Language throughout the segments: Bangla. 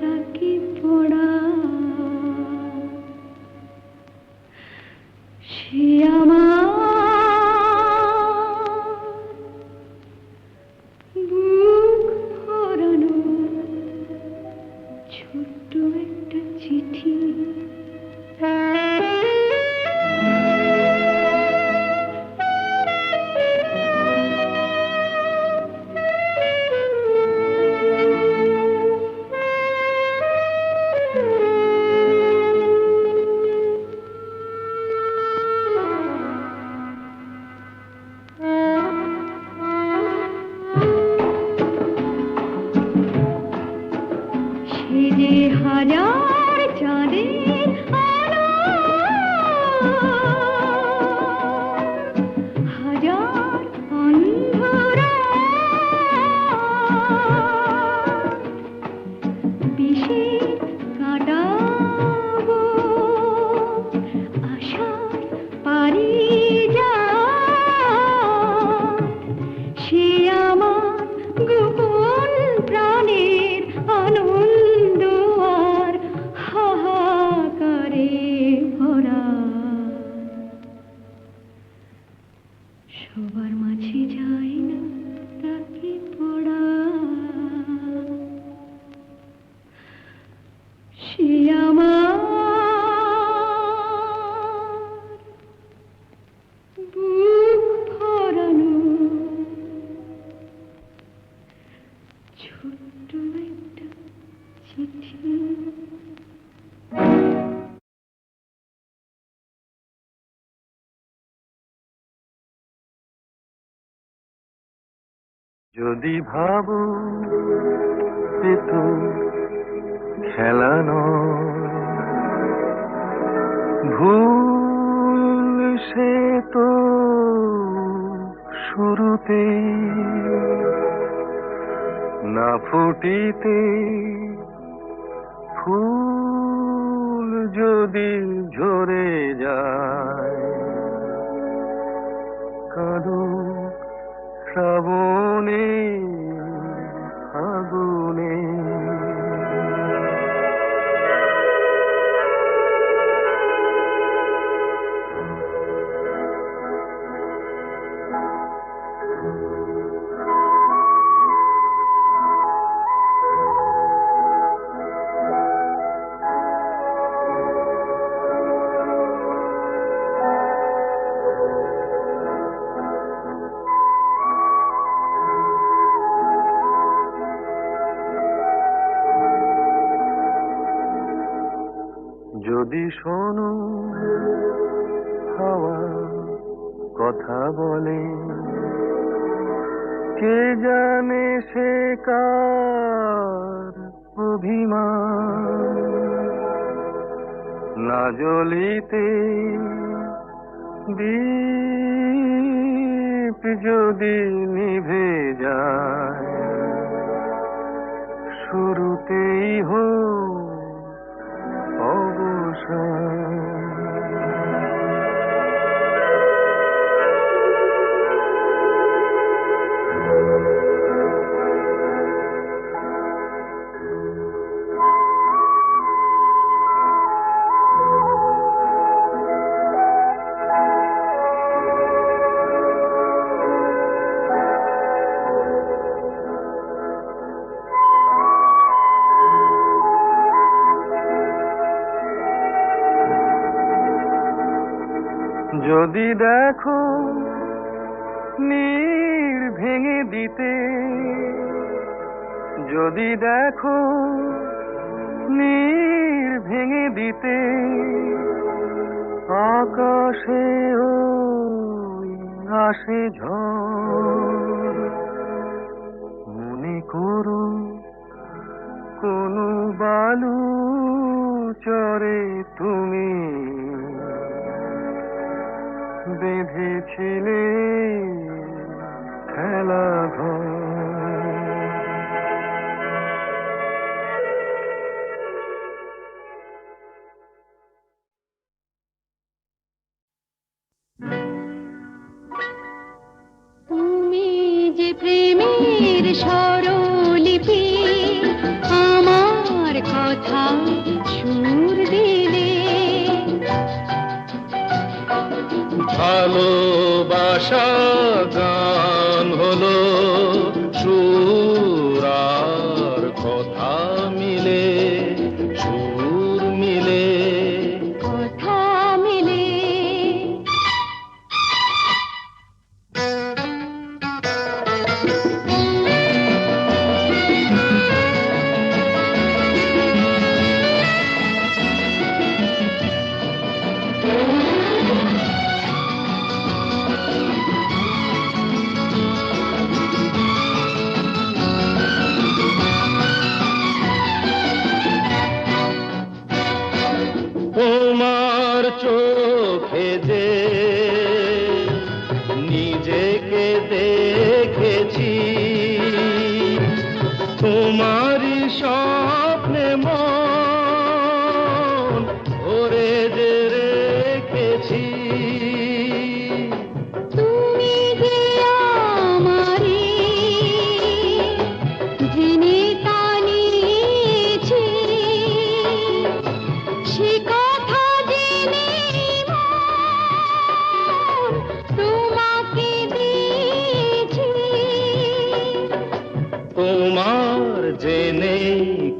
ডাকে যদি ভাবো সে খেলানো ভুল সে তো শুরুতে না ফুটিতে ফুল যদি ঝরে যায় কারণ শ্রাবণী বলে কে জানে সে কার অভিমান? না জ্বলিতে দীপ যদি নিভে যায় শুরুতেই হোক যদি দেখো নীর ভেঙে দিতে, যদি দেখো নীর ভেঙে দিতে, আকাশে ওই আসে ঝড়। মনে করো কোনো বালু চরে তুমি বেঁধেছিলে খেলা তুমি যে প্রেমের স্বরলিপি আমার কথা ভালোবাসা গান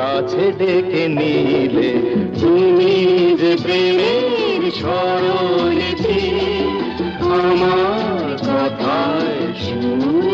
কাছে ডেকে নিলে তুমি প্রেমের স্বরলিপি আমার কথায় সুর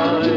Oh.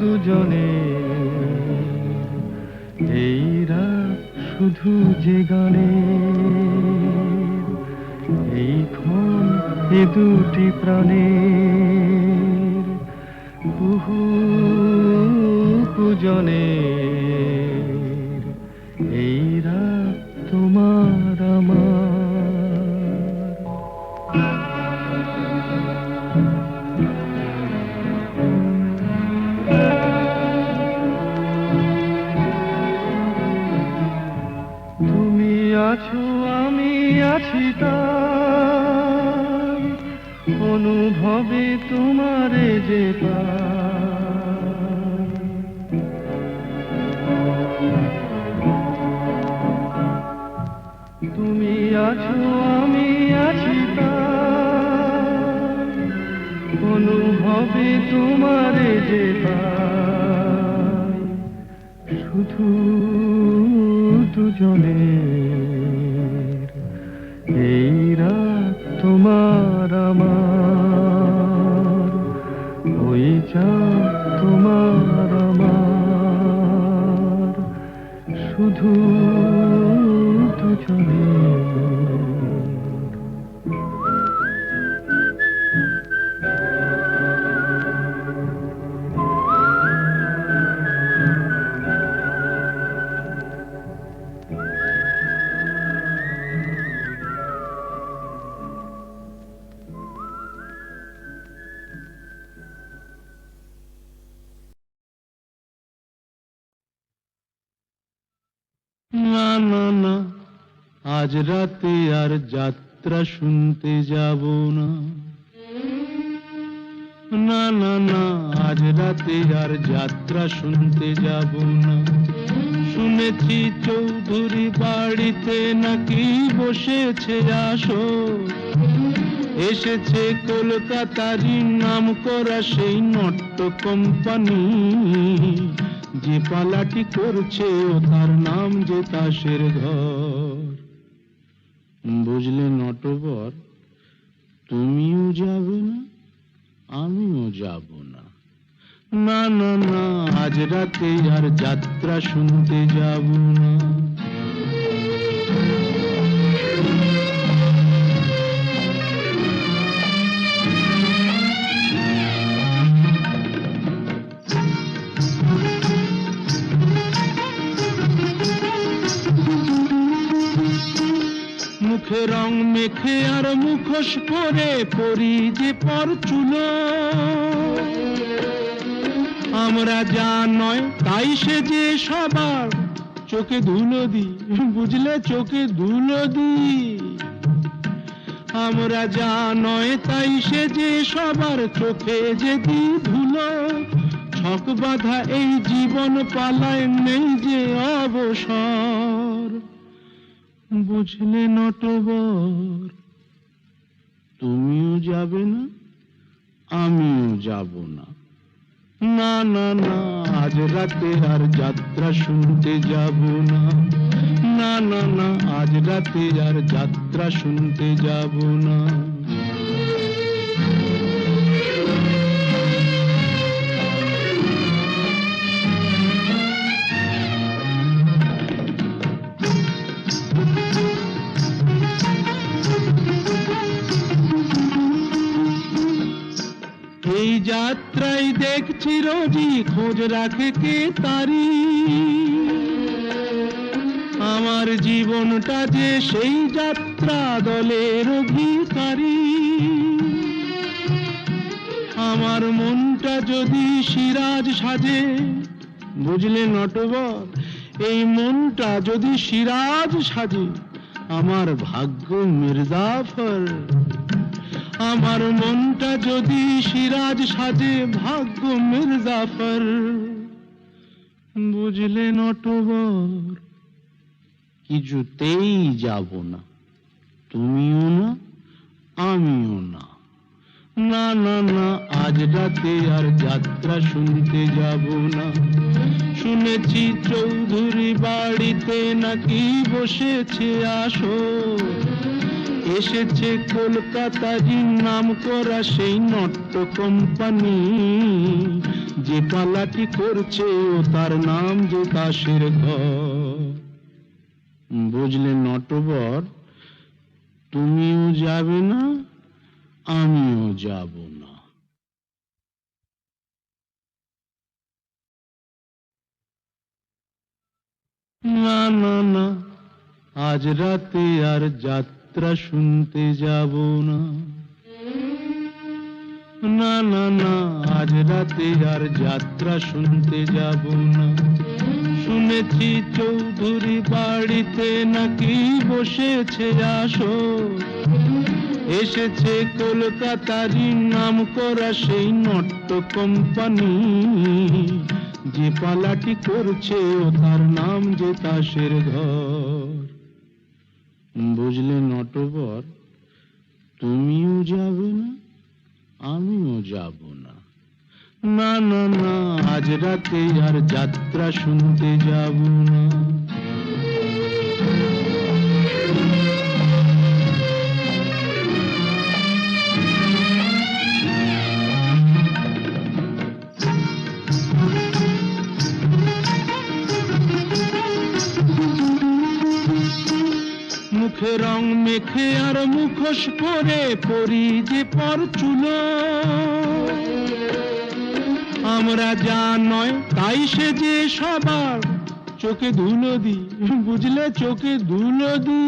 দুজনে। এইরা শুধু যে গানে এই ক্ষণ এ দুটি প্রাণে। বহু কুজনের আছো, আমি আছি অনুভবে তোমারে যে তুমি আছো, আমি আছি তার অনুভবে তোমারে যে শুধু দুজনের যা তোমার আমার শুধু আজ রাতে আর যাত্রা শুনতে যাব না। না না না, আজ রাতে আর যাত্রা শুনতে যাব না। শুনেছি চৌধুরী বাড়িতে নাকি বসেছে আসো এসেছে কলকাতারই নাম করা সেই নট্য কোম্পানি। যে পালাটি করছে ও তার নাম যে তাসের ঘর। বুঝলে নটবর, তুমিও যাবে না, আমিও যাব না। না না না, আজ রাতে আর যাত্রা শুনতে যাব না। মেখে আর মুখোশ পরে পরি যে পর চুলো আমরা যা নয়, তাই সে যে সবার চোখে ধুলো দি। বুঝলে? চোখে ধুলো দি। আমরা যা নয়, তাই সে যে সবার চোখে যে দি ধুলো। ছক বাঁধা এই জীবন পালায় নেই যে অবসর। বুঝলে নটবর। তুমিও যাবে না, আমিও যাব না। না না না, আজ রাতে আর যাত্রা শুনতে যাব না। না না না, আজ রাতে আর যাত্রা শুনতে যাব না। দেখছি রোজি খোঁজ রাখে কে তারি? আমার জীবনটা যে সেই যাত্রা দলের অধিকারী। আমার মনটা যদি সিরাজ সাজে, বুঝলে নটবর, এই মনটা যদি সিরাজ সাজে, আমার ভাগ্য মির্জাফর। আমার মনটা যদি সিরাজ সাজে, ভাগ্য মির্জাফর। বুঝলে নটবর, কিছুতেই যাব না। তুমিও না, আমিও না। না না না, আজ রাতে আর যাত্রা শুনতে যাব না। শুনেছি চৌধুরী বাড়িতে নাকি বসেছে আসো এসেছে কলকাতারই নাম করা সেই নট্য কোম্পানি যে পালাটি করছে ও তার নাম যে দাসের ঘর। বুঝলে নটবর, তুমিও যাবে না, আমিও যাব না। না না না, আজ রাতে আর যাত্রা শুনতে যাব না। না না না, আজ রাতে আর যাত্রা শুনতে যাব না। শুনেছি চৌধুরী বাড়িতে নাকি বসেছে আসো। এসেছে কলকাতারই নাম করা সেই নট্য কোম্পানি। যে পালাটি করছে ও তার নাম যে তাসের ঘর। বুঝলে নটবর, তুমিও যাবে না, আমিও যাব না। না না না, আজ রাতে আর যাত্রা শুনতে যাব না। রং মেখে আর মুখোশ পরে পরি যে পর চুলো। আমরা যা নয়, তাই সে যে সবার চোখে ধুলো দি। বুঝলে? চোখে ধুলো দি।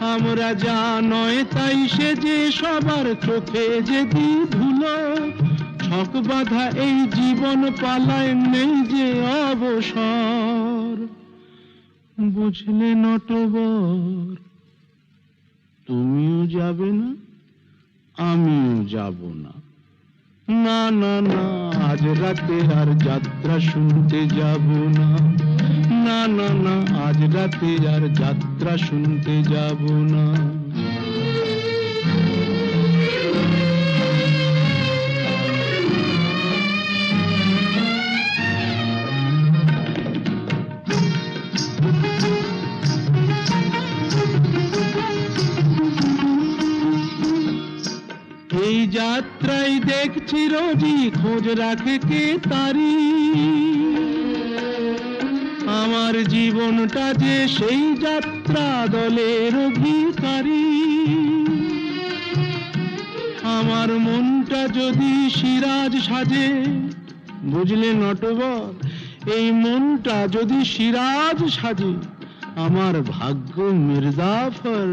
আমরা যা নয়, তাই সে যে সবার চোখে যে দি ধুলো। ছক বাঁধা এই জীবন পালায় নেই যে অবসর। বুঝলে নটবর। তুমিও যাবে না, আমিও যাব না। না না না, আজ রাতে আর যাত্রা শুনতে যাব না। না না না, আজ রাতে আর যাত্রা শুনতে যাব না। যাত্রায় দেখছি রোজি খোঁজ রাখে কে তারি? আমার জীবনটা যে সেই যাত্রা দলের অধিকারী। আমার মনটা যদি সিরাজ সাজে, বুঝলে নটবর এই মনটা যদি সিরাজ সাজে, আমার ভাগ্য মির্জাফর।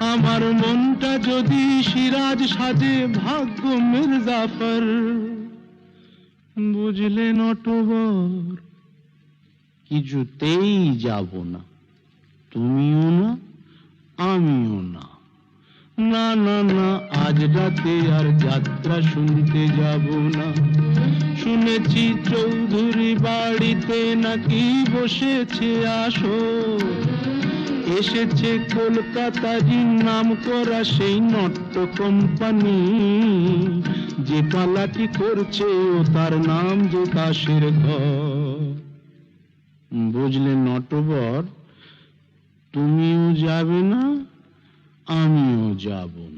আমার মনটা যদি সিরাজ সাজে ভাগ্য মির্জাফর, বুঝলে নটবর, কিছুতেই যাব না। তুমিও না, আমিও না। না না না, আজ রাতে আর যাত্রা শুনতে যাব না। শুনেছি চৌধুরী বাড়িতে নাকি বসেছে আসো এসেছে কলকাতারই নাম করা সেই নট্য কোম্পানি যে কালাটি করছে ও তার নাম যে দাসের বুঝলে নটবর, তুমিও যাবে না, আমিও যাব না।